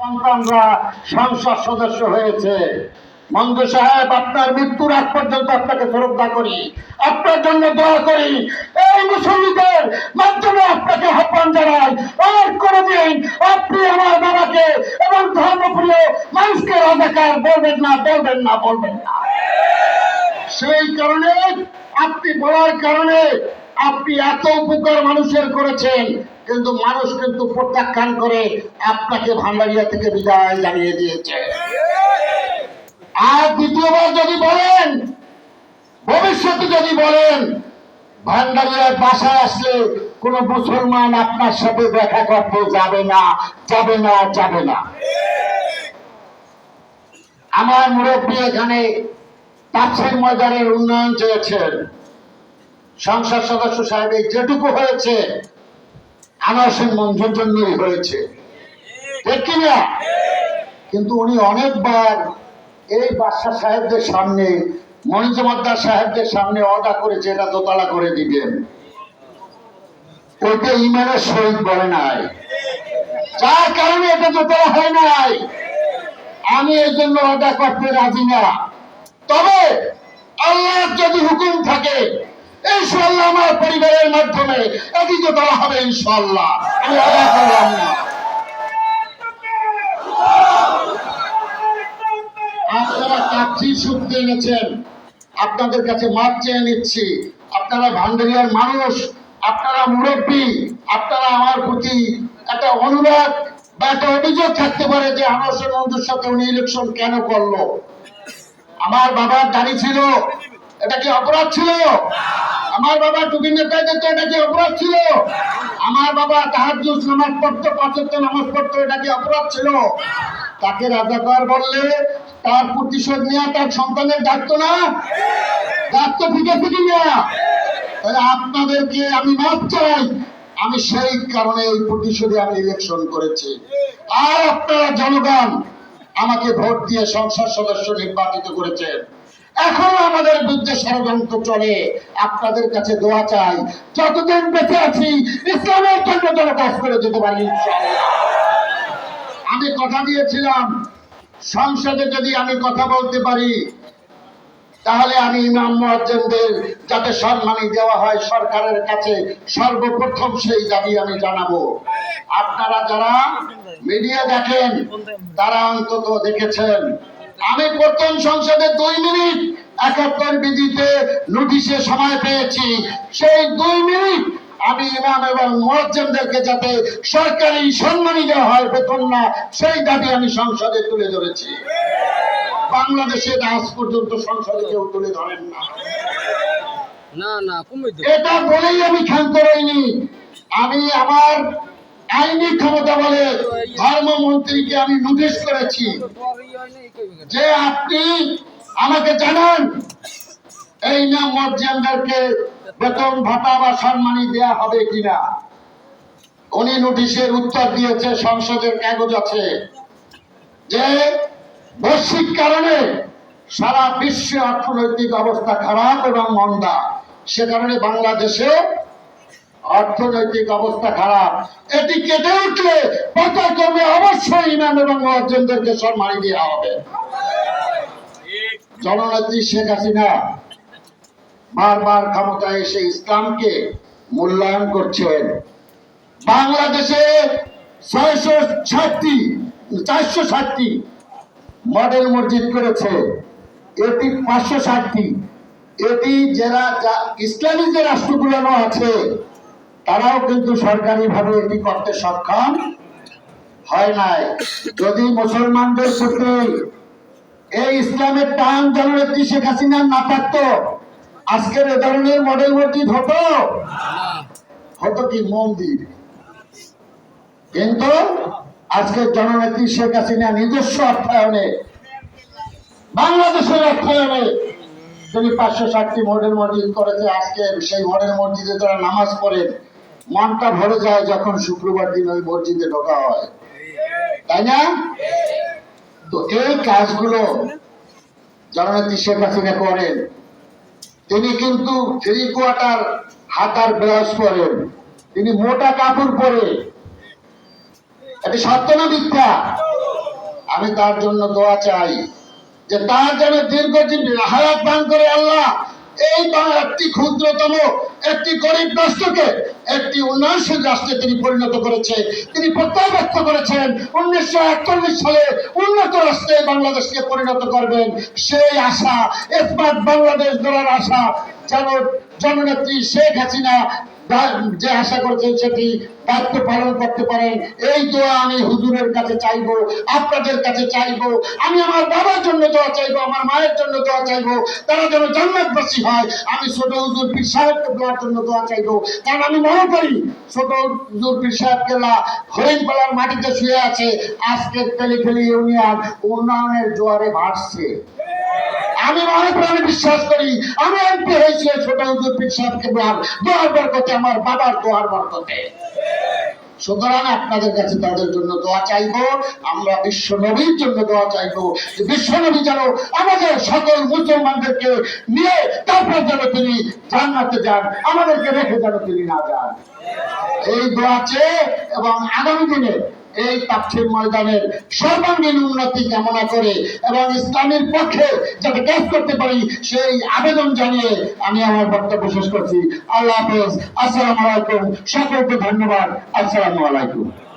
সন্তানরা সংসদ সদস্য হয়েছে। সাহেব, আপনার মৃত্যুর আগ পর্যন্ত আপনাকে শ্রদ্ধা করি। আপনার জন্য দোয়া করি। এই মুসল্লিদের মাধ্যমে আপনাকে আহ্বান জানাই। আপনি আমার বাবাকে এবং ধর্মপ্রিয় মানুষকে রাজাকার বলবেন না বলবেন না বলবেন না। সেই কারণে, আপনি বলার কারণে আপনি এত উপকার মানুষের করেছেন। কিন্তু মানুষ কিন্তু প্রত্যাখ্যান করে আপনাকে ভান্ডারিয়া থেকে বিদায় জানিয়ে দিয়েছে। আর দ্বিতীয়বার যদি বলেন, ভবিষ্যতে যদি বলেন, ভান্ডারিয়ার বাসায় আসলে কোন মুসলমান আপনার সাথে দেখা করতে যাবে না যাবে না যাবে না। আমার মুরব্বী এখানে তাপসের ময়দানের উন্নয়ন চেয়েছেন। সংসদ সদস্য সাহেবের যেটুকু হয়েছে আনাসের মঞ্জুর জন্যই হয়েছে। ঠিক কিনা কিন্তু উনি অনেকবার এই বাদশাহ সাহেবদের সামনে মনিজমাদ্দার সাহেবদের সামনে অর্ডার করেছে, এটা দোতলা করে দিবেন। ওইটা ইমানের সহিত বলে নাই। যার কারণে এটা দোতলা হয় নাই। আমি এর জন্য অর্ডার করতে রাজি না। তবে আল্লাহর যদি হুকুম থাকে ইনশাল্লাহ আমার পরিবারের মাধ্যমে তো দেওয়া হবে ইনশাল্লাহ আমি অর্ডার করলাম না আপনারা কাঠি শুনতে এনেছেন, আপনাদের কাছে মাপ চেয়ে নিচ্ছি। আপনারা ভান্ডারিয়ার মানুষ, আপনারা মুরব্বী, আপনারা আমার প্রতি একটা অনুরোধ বা একটা অভিযোগ থাকতে পারে যে আমার বন্ধুর সাথে উনি ইলেকশন কেন করল? আমার বাবার দাড়ি ছিল, এটা কি অপরাধ ছিল? আমার বাবা টুপি নেতায় যেত এটা কি অপরাধ ছিল? আমার বাবা তাহার নামাজ পড়তো পাঁচত্ব নামাজ পড়তো, এটা কি অপরাধ ছিল? তাকে রাজাকার বললে, তার প্রতিশোধ নেওয়া তার সন্তানের ডাকতো না? ডাকতো ঠিক আছে কি না তাহলে আপনাদেরকে আমি মাপ চাই। আমি সেই কারণে এই প্রতিশোধে আমি ইলেকশন করেছি। আর আপনারা জনগণ আমাকে ভোট দিয়ে সংসদ সদস্য নির্বাচিত করেছেন। এখনও আমাদের বিরুদ্ধে ষড়যন্ত্র চলে। আপনাদের কাছে দোয়া চাই, যতদিন বেঁচে আছি, ইসলামের জন্য যেন কাজ করে যেতে পারি আমি কথা দিয়েছিলাম, সংসদে যদি আমি কথা বলতে পারি, তাহলে আমি ইমাম মুয়াজ্জিনদের যাতে সম্মানী দেওয়া হয়, সরকারের কাছে সর্বপ্রথম সেই দাবি আমি জানাব। আপনারা যারা মিডিয়া দেখেন, তারা অন্তত দেখেছেন আমি প্রথম সংসদে দুই মিনিট একাত্তর বিধিতে নোটিশে সময় পেয়েছি। সেই দুই মিনিট আমি ইমাম এবং মুয়াজ্জিনদেরকে যাতে সরকারি সম্মানী দেওয়া হয় বেতন না সেই দাবি আমি সংসদে তুলে ধরেছি। বাংলাদেশে আজ পর্যন্ত সংসদে কেউ তুলে ধরেন না। না না এটা বলেই আমি ক্ষান্ত রইনি। আমি আমার আইনি ক্ষমতা বলে ধর্মমন্ত্রীকে আমি নোটিশ করেছি। যে আপনি আমাকে জানান, এই না মর্জিয়ানদেরকে বেতন, ভাতা বা সম্মানী দেয়া হবে কিনা। উনি নোটিশের উত্তর দিয়েছে, সংসদের কাগজ আছে। যে বৈশ্বিক কারণে সারা বিশ্বে অর্থনৈতিক অবস্থা খারাপ এবং মন্দা, সে কারণে বাংলাদেশে অর্থনৈতিক অবস্থা খারাপ। এটি কেটে উঠলে পতাক্রমে অবশ্যই ইমাম এবং মহাজনদেরকে সম্মানী দেওয়া হবে। জননেত্রী শেখ হাসিনা বারবার ক্ষমতায় এসে ইসলামকে মূল্যায়ন করছেন। বাংলাদেশে ছয়শো ষাটটি, চারশো ষাটটি মডেল মসজিদ করেছে। এটি পাঁচশো ষাটটি। এটি যারা ইসলামী যে রাষ্ট্রগুলো আছে তারাও কিন্তু সরকারিভাবে এটি করতে সক্ষম হয় নাই। যদি মুসলমানদের প্রতি এই ইসলামের টান জননেত্রী শেখ হাসিনা না থাকতো আজকের এ ধরনের মডেল মসজিদ হতো? হতো কি মন্দির? কিন্তু আজকে জননেত্রী শেখ হাসিনা নিজস্ব অর্থায়নে, বাংলাদেশের অর্থায়নে তিনি পাঁচশো ষাটটি মডেল মসজিদ করেছে। আজকে সেই মডেল মসজিদে যারা নামাজ পড়েন মনটা ভরে যায় যখন শুক্রবার দিন ওই মসজিদে ঢোকা হয়। তাই না? তো এই কাজগুলো জননেত্রী শেখ হাসিনা করেন। তিনি কিন্তু থ্রি কোয়ার্টার হাতার ব্লাউজ পরেন। তিনি মোটা কাপড় পরে। এটি সত্য না মিথ্যা? আমি তার জন্য দোয়া চাই যে তার যেন দীর্ঘজীবী হায়াত দান করে আল্লাহ এই বা- একটি ক্ষুদ্রতম, একটি গরিব রাষ্ট্রকে, একটি উন্নয়নশীল রাষ্ট্রে তিনি পরিণত করেছে, তিনি প্রত্যয় করেছেন। উনিশশো একচল্লিশ সালে উন্নত রাষ্ট্রে বাংলাদেশকে পরিণত করবেন। সেই আশা এসমাত বাংলাদেশ গড়ার আশা, যেন জননেত্রী শেখ হাসিনা যে আশা সেটি দায়িত্ব পালন করতে পারেন এই দোয়া আমি হুজুরের কাছে চাইব, আপনাদের কাছে চাইব, আমি আমার বাবার জন্য দোয়া চাইব, আমার মায়ের জন্য দোয়া চাইব, তারা যেন হয়, আমি ছোট হুজুর পীর সাহেবকে দোয়ার জন্য দোয়া চাইব, কারণ আমি মনে করি ছোট হুজুর পীর সাহেব কেল্লা হরিণপালার মাটিতে শুয়ে আছে, আজকের তেলিখেলি ইউনিয়ন উন্নয়নের জোয়ারে ভাসছে। আমি মনে প্রাণে বিশ্বাস করি, আমি এমপি হয়েছি ছোট হুজুর পীর সাহেবকে দোয়ার দোয়ার বরকতে, আমার বাবার দোয়ার বরকতে। সুতরাং আপনাদের কাছে তাদের জন্য দোয়া চাইব, আমরা বিশ্ব নবীর জন্য দোয়া চাইব বিশ্ব নবী যেন আমাদের সকল মুসলমানদেরকে নিয়ে তারপর যেন তিনি জান্নাতে যান, আমাদেরকে রেখে যেন তিনি না যান। এই দোয়া চেয়ে এবং আগামী দিনে এই তাফসির ময়দানের সর্বাঙ্গীন উন্নতি কামনা করে এবং ইসলামের পক্ষে যাতে কাজ করতে পারি সেই আবেদন জানিয়ে আমি আমার বক্তব্য শেষ করছি। আল্লাহ হাফেজ। আসসালাম আলাইকুম। সকলকে ধন্যবাদ। আসসালামু আলাইকুম।